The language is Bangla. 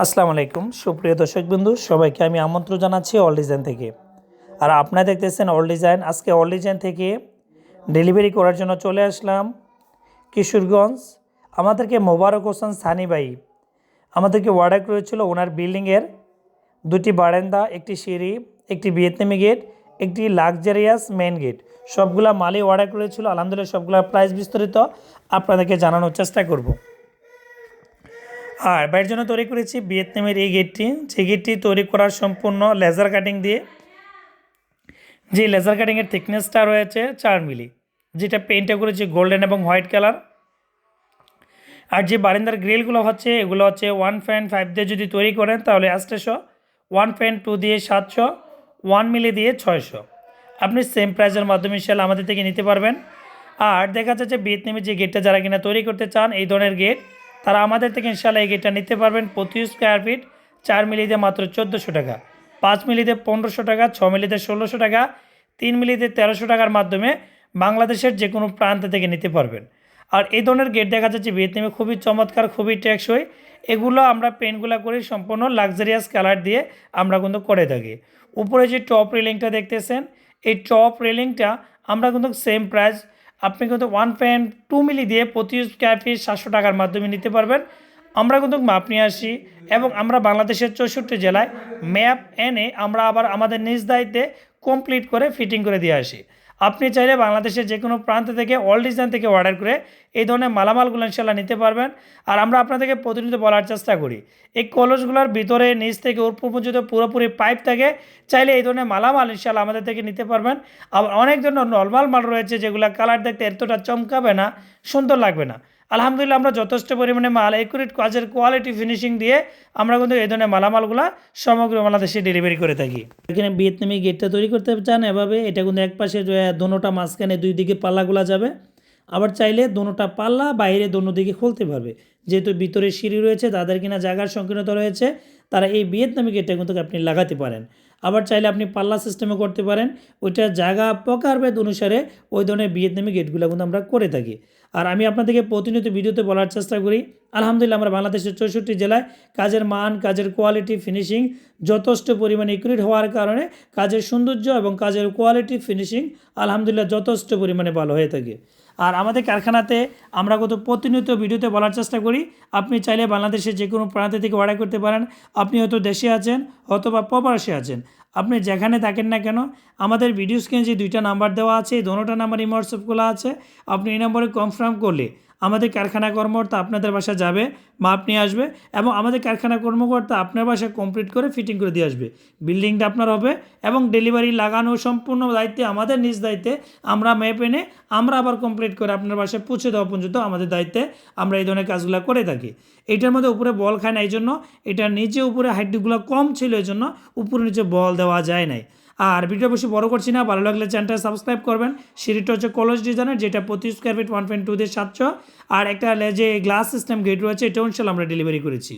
আসসালামু আলাইকুম। সুপ্রিয় দর্শক বিন্দু সবাইকে আমি আমন্ত্রণ জানাচ্ছি অল ডিজাইন থেকে। আর আপনারা দেখতেছেন অল ডিজাইন আজকে অল ডিজাইন থেকে ডেলিভারি করার জন্য চলে আসলাম কিশোরগঞ্জ। আমাদেরকে মোবারক হোসেন সানি ভাই, আমাদেরকে অর্ডার করেছিল ওনার বিল্ডিংয়ের দুটি বারান্দা, একটি সিঁড়ি, একটি ভিয়েতনামি গেট একটি লাক্সারিয়াস মেন গেট সবগুলা মালই অর্ডার করেছিল আলহামদুলিল্লাহ সবগুলা প্রাইস বিস্তারিত আপনাদেরকে জানানোর চেষ্টা করব। আর বাইরের জন্য তৈরি করেছি ভিয়েতনামের এই গেটটি। যে গেটটি তৈরি করার সম্পূর্ণ লেজার কাটিং দিয়ে, যে লেজার কাটিংয়ের থিকনেসটা রয়েছে চার মিলি, যেটা পেইন্টটা করেছি গোল্ডেন এবং হোয়াইট কালার আর যে বারিন্দার গ্রিলগুলো হচ্ছে, এগুলো হচ্ছে ওয়ান ফ্যান ফাইভ দিয়ে যদি তৈরি করেন, তাহলে আষ্টশো ওয়ান ফ্যান টু দিয়ে সাতশো ওয়ান মিলি দিয়ে ছয়শো। আপনি সেম প্রাইজের মাধ্যমে ইনশাল আমাদের থেকে নিতে পারবেন। আর দেখা যাচ্ছে ভিয়েতনামের যে গেটটা যারা কিনা তৈরি করতে চান, এই ধরনের গেট তারা আমাদের থেকে ইনশাল্লাহ এই গেটটা নিতে পারবেন প্রতি স্কোয়ার ফিট চার মিলিতে মাত্র চোদ্দোশো টাকা, পাঁচ মিলিতে পনেরোশো টাকা, ছ মিলিতে ষোলোশো টাকা, তিন মিলিতে তেরোশো টাকার মাধ্যমে বাংলাদেশের যে কোনো প্রান্ত থেকে নিতে পারবেন। আর এই ধরনের গেট দেখা যাচ্ছে ভিয়েতনামে খুবই চমৎকার, খুবই টেকসই। এগুলো আমরা পেন্টগুলো করি সম্পূর্ণ লাক্সারিয়াস কালার দিয়ে আমরা কিন্তু করে থাকি। উপরে যে টপ রেলিংটা দেখতেছেন, এই টপ রেলিংটা আমরা কিন্তু সেম প্রাইস আপনি কিন্তু ওয়ান পয়েন্ট টু মিলি দিয়ে প্রতি স্কোয়ার ফিট সাতশো টাকার মাধ্যমে নিতে পারবেন। আমরা কিন্তু মাপ নিয়ে আসি এবং আমরা বাংলাদেশের চৌষট্টি জেলায় ম্যাপ এনে আমরা আবার আমাদের নিজ দায়িত্বে কমপ্লিট করে ফিটিং করে দিয়ে আসি। আপনি চাইলে বাংলাদেশের যে কোনো প্রান্ত থেকে অল ডিজাইন থেকে অর্ডার করে এই ধরনের মালামালগুলো ইনশাল্লাহ নিতে পারবেন। আর আমরা আপনাদেরকে প্রতিনিয়ত বলার চেষ্টা করি, এই কলসগুলোর ভিতরে, নিচ থেকে, উপর পর্যন্ত পুরোপুরি পাইপ থাকে, চাইলে এই ধরনের মালামাল ইনশাল্লাহ আমাদের থেকে নিতে পারবেন। আবার অনেক ধরনের নর্মাল মাল রয়েছে, যেগুলো কালার দেখতে এতটা চমকাবে না, সুন্দর লাগবে না। আলহামদুলিল্লাহ, আমরা যথেষ্ট পরিমাণে মাল একুরেট কাজের কোয়ালিটি ফিনিশিং দিয়ে আমরা কিন্তু এই ধরনের মালামালগুলো সমগ্র বাংলাদেশে ডেলিভারি করে থাকি। এখানে ভিয়েতনামি গেটটা তৈরি করতে চান এভাবে, এটা কিন্তু এক পাশে দোনোটা মাঝখানে দুই দিকে পাল্লাগুলা যাবে। আবার চাইলে দোনোটা পাল্লা বাইরে দোনো দিকে খুলতে পারবে। যেহেতু ভিতরে সিঁড়ি রয়েছে, তাদের কিনা জায়গার সংকীর্ণতা রয়েছে, তারা এই ভিয়েতনামি গেটটা কিন্তু আপনি লাগাতে পারেন। আবার চাইলে আপনি পাল্লা সিস্টেমে করতে পারেন। ওইটা জায়গা প্রকারভেদ অনুসারে ওই ধরনের ভিয়েতনামি গেটগুলো কিন্তু আমরা করে থাকি। আর আমি আপনাদেরকে প্রতিনিয়ত ভিডিওতে বলার চেষ্টা করি, আলহামদুলিল্লাহ আমরা বাংলাদেশের চৌষট্টি জেলায় কাজের মান, কাজের কোয়ালিটি ফিনিশিং যথেষ্ট পরিমাণে ইকুইট হওয়ার কারণে কাজের সৌন্দর্য এবং কাজের কোয়ালিটি ফিনিশিং আলহামদুলিল্লাহ যথেষ্ট পরিমাণে ভালো হয়ে থাকে। আর আমাদের কারখানাতে আমরা কত প্রতিনিয়ত ভিডিওতে বলার চেষ্টা করি, আপনি চাইলে বাংলাদেশের যে কোনো প্রান্ত থেকে অর্ডার করতে পারেন। আপনি হয়তো দেশে আছেন অথবা প্রবাসে আছেন। আপনি যেখানে থাকেন না কেন, আমাদের ভিডিও স্ক্রিনে যে দুইটা নাম্বার দেওয়া আছে, এই দোনোটা নাম্বার এই খোলা আছে। আপনি এই নম্বরে কনফার্ম করলে আমাদের কারখানা কর্মকর্তা আপনাদের বাসা যাবে, মাপ নিয়ে আসবে এবং আমাদের কারখানা কর্মকর্তা আপনার বাসায় কমপ্লিট করে ফিটিং করে দিয়ে আসবে। বিল্ডিংটা আপনার হবে এবং ডেলিভারি লাগানো সম্পূর্ণ দায়িত্বে, আমাদের নিজ দায়িত্বে আমরা ম্যাপ এনে আমরা আবার কমপ্লিট করে আপনার বাসায় পৌঁছে দেওয়া পর্যন্ত আমাদের দায়িত্বে আমরা এই ধরনের কাজগুলো করে থাকি। এটার মধ্যে উপরে বল খায় না এই জন্য এটার নিচে উপরে হাইটগুলো কম ছিল এই জন্য উপরে নিচে বল দেওয়া যায় নাই। আর ভিডিও বেশি বড় করছি না, ভালো লাগলে চ্যানেলটা সাবস্ক্রাইব করবেন। সিঁড়িটা হচ্ছে কলেজ ডিজাইনের যেটা প্রতি square feet one point two দিয়ে সাতশো। আর একটা যে গ্লাস সিস্টেম গেট রয়েছে, এটাও ইনশাল্লাহ আমরা ডেলিভারি করেছি।